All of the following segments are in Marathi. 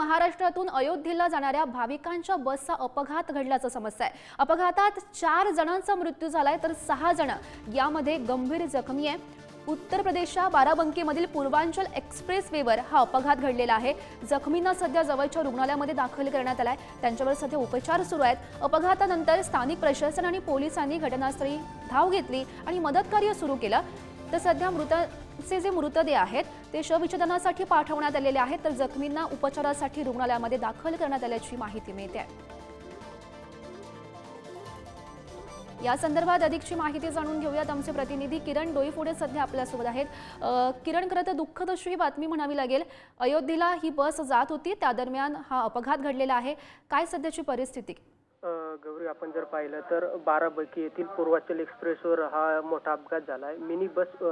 महाराष्ट्रातून अयोध्येला जाणाऱ्या भाविकांच्या बसचा अपघात घडल्याचं समस्या आहे अपघातात चार जणांचा मृत्यू झालाय तर सहा जण यामध्ये गंभीर जखमी आहे. उत्तर प्रदेशच्या बाराबंकीमधील पूर्वांचल एक्सप्रेस वेवर हा अपघात घडलेला आहे. जखमींना सध्या जवळच्या रुग्णालयामध्ये दाखल करण्यात आलाय. त्यांच्यावर सध्या उपचार सुरू आहेत. अपघातानंतर स्थानिक प्रशासन आणि पोलिसांनी घटनास्थळी धाव घेतली आणि मदत कार्य सुरू केलं. तर सध्या मृत चे जे मृतदेह आहेत ते शवविच्छेदनासाठी पाठवण्यात आलेले आहेत तर जखमींना उपचारासाठी रुग्णालयामध्ये दाखल करण्यात आल्याची माहिती मिळते. आहे या संदर्भात अधिकची माहिती जाणून घेऊयात. आमचे प्रतिनिधी किरण डोईफोडे सध्या आपल्यासोबत आहेत. किरण खरं तर दुःखद अशी बातमी म्हणावी लागेल अयोध्येला ही बस जात होती त्या दरम्यान हा अपघात घडलेला आहे. काय सध्याची परिस्थिती? गौरी आपण जर पाहिलं तर बाराबंकी येथील पूर्वाचल एक्सप्रेसवर हा मोठा अपघात झाला आहे मिनी बस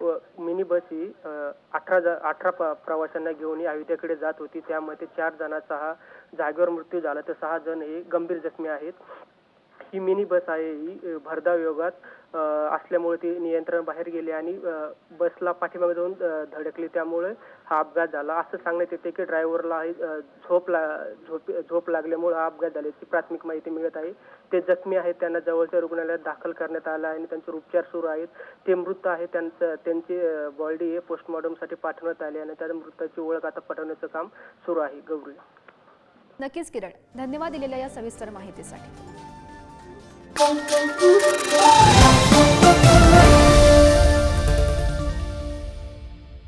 व मिनी बस ही अठरा जा अठरा प- प्रवाशांना घेऊन ही अयोध्येकडे जात होती. त्यामध्ये चार जणांचा हा जागेवर मृत्यू झाला तर सहा जण हे गंभीर जखमी आहेत. ही मिनी बस आहे. ही भरधाव योगात असल्यामुळे ती नियंत्रण बाहेर गेली आणि बसला पाठीमागे जाऊन धडकली. त्यामुळे हा अपघात झाला. असं सांगण्यात येते की ड्रायव्हरला झोप ला झोप झोप लागल्यामुळे हा अपघात झाल्याची प्राथमिक माहिती मिळत आहे. ते जखमी आहेत. त्यांना जवळच्या रुग्णालयात दाखल करण्यात आलं आहे आणि त्यांचे उपचार सुरू आहेत. ते मृत आहे त्यांचं त्यांची बॉडी हे पोस्टमॉर्टमसाठी पाठवण्यात आली आणि त्या मृताची ओळख आता पटवण्याचं काम सुरू आहे. गौरी. नक्कीच किरण. धन्यवाद दिलेल्या या सविस्तर माहितीसाठी. Música